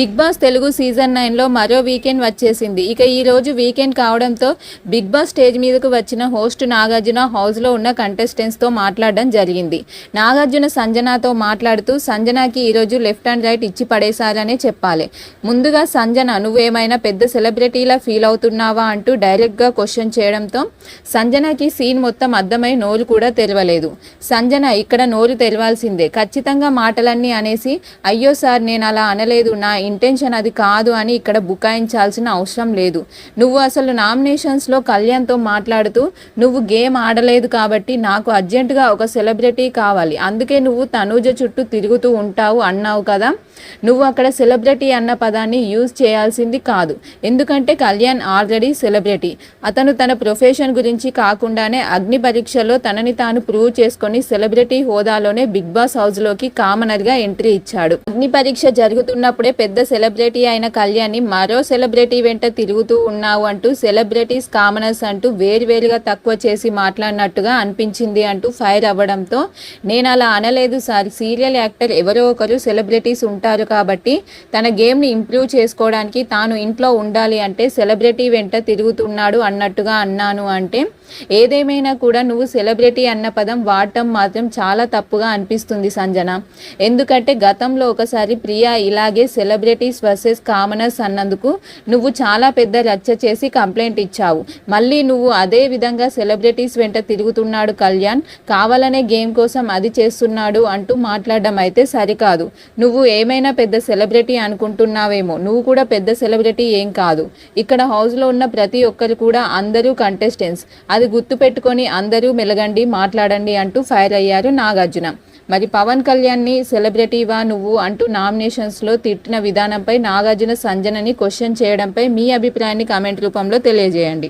Big boss Telugu season నైన్లో మరో weekend వచ్చేసింది. ఇక ఈ రోజు వీకెండ్ కావడంతో బిగ్ బాస్ స్టేజ్ మీదకు వచ్చిన హోస్ట్ నాగార్జున హౌస్లో ఉన్న కంటెస్టెంట్స్తో మాట్లాడడం జరిగింది. నాగార్జున సంజనాతో మాట్లాడుతూ సంజనాకి ఈరోజు లెఫ్ట్ అండ్ రైట్ ఇచ్చి పడేశారనే చెప్పాలి. ముందుగా సంజన నువ్వేమైనా పెద్ద సెలబ్రిటీలా ఫీల్ అవుతున్నావా? అంటూ డైరెక్ట్గా క్వశ్చన్ చేయడంతో సంజనకి సీన్ మొత్తం అర్థమై నోరు కూడా తెరవలేదు. సంజన ఇక్కడ నోరు తెరవాల్సిందే. ఖచ్చితంగా మాటలన్నీ అనేసి అయ్యో సార్ నేను అలా అనలేదు. నా ఇంటెన్షన్ అది కాదు అని ఇక్కడ బుకాయించాల్సిన అవసరం లేదు. నువ్వు అసలు నామినేషన్స్లో కళ్యాణ్తో మాట్లాడుతూ నువ్వు గేమ్ ఆడలేదు కాబట్టి నాకు అర్జెంటుగా ఒక సెలబ్రిటీ కావాలి. అందుకే నువ్వు తనూజ చుట్టూ తిరుగుతూ ఉంటావు అన్నావు కదా? నువ్వు అక్కడ సెలబ్రిటీ అన్న పదాన్ని యూజ్ చేయాల్సింది కాదు. ఎందుకంటే కళ్యాణ్ ఆల్రెడీ సెలబ్రిటీ. అతను తన ప్రొఫెషన్ గురించి కాకుండానే అగ్ని పరీక్షలో తనని తాను ప్రూవ్ చేసుకొని సెలబ్రిటీ హోదాలోనే బిగ్ బాస్ హౌస్లోకి కామనర్గా ఎంట్రీ ఇచ్చాడు. అగ్ని పరీక్ష జరుగుతున్నప్పుడే పెద్ద సెలబ్రిటీ అయిన కళ్యాణ్ని మరో సెలబ్రిటీ వెంట తిరుగుతూ ఉన్నావు అంటూ సెలబ్రిటీస్ కామనర్స్ అంటూ వేరువేరుగా తక్కువ చేసి మాట్లాడినట్టుగా అనిపించింది అంటూ ఫైర్ అవ్వడంతో నేను అలా అనలేదు సార్. సీరియల్ యాక్టర్ ఎవరో ఒకరు సెలబ్రిటీస్ ఉంటారు కాబట్టి తన గేమ్ని ఇంప్రూవ్ చేసుకోవడానికి తాను ఇంట్లో ఉండాలి అంటే సెలబ్రిటీ వెంట తిరుగుతున్నాడు అన్నట్టుగా అన్నాను అంటే ఏదేమైనా కూడా నువ్వు సెలబ్రిటీ అన్న పదం వాడటం మాత్రం చాలా తప్పుగా అనిపిస్తుంది సంజన. ఎందుకంటే గతంలో ఒకసారి ప్రియా ఇలాగే సెలబ్రిటీస్ వర్సెస్ కామనర్స్ అన్నందుకు నువ్వు చాలా పెద్ద రచ్చ చేసి కంప్లైంట్ ఇచ్చావు. మళ్ళీ నువ్వు అదే విధంగా సెలబ్రిటీస్ వెంట తిరుగుతున్నాడు కళ్యాణ్. కావాలనే గేమ్ కోసం అది చేస్తున్నాడు అంటూ మాట్లాడడం అయితే సరికాదు. నువ్వు ఏమైనా పెద్ద సెలబ్రిటీ అనుకుంటున్నావేమో. నువ్వు కూడా పెద్ద సెలబ్రిటీ ఏం కాదు. ఇక్కడ హౌస్లో ఉన్న ప్రతి ఒక్కరు కూడా అందరూ కంటెస్టెంట్స్ అది గుర్తుపెట్టుకొని అందరూ మెలగండి మాట్లాడండి అంటూ ఫైర్ అయ్యారు నాగార్జున. మరి పవన్ కళ్యాణ్ని సెలబ్రిటీవా నువ్వు అంటూ నామినేషన్స్లో తిట్టిన విధానంపై నాగార్జున సంజనని క్వశ్చన్ చేయడంపై మీ అభిప్రాయాన్ని కామెంట్ రూపంలో తెలియజేయండి.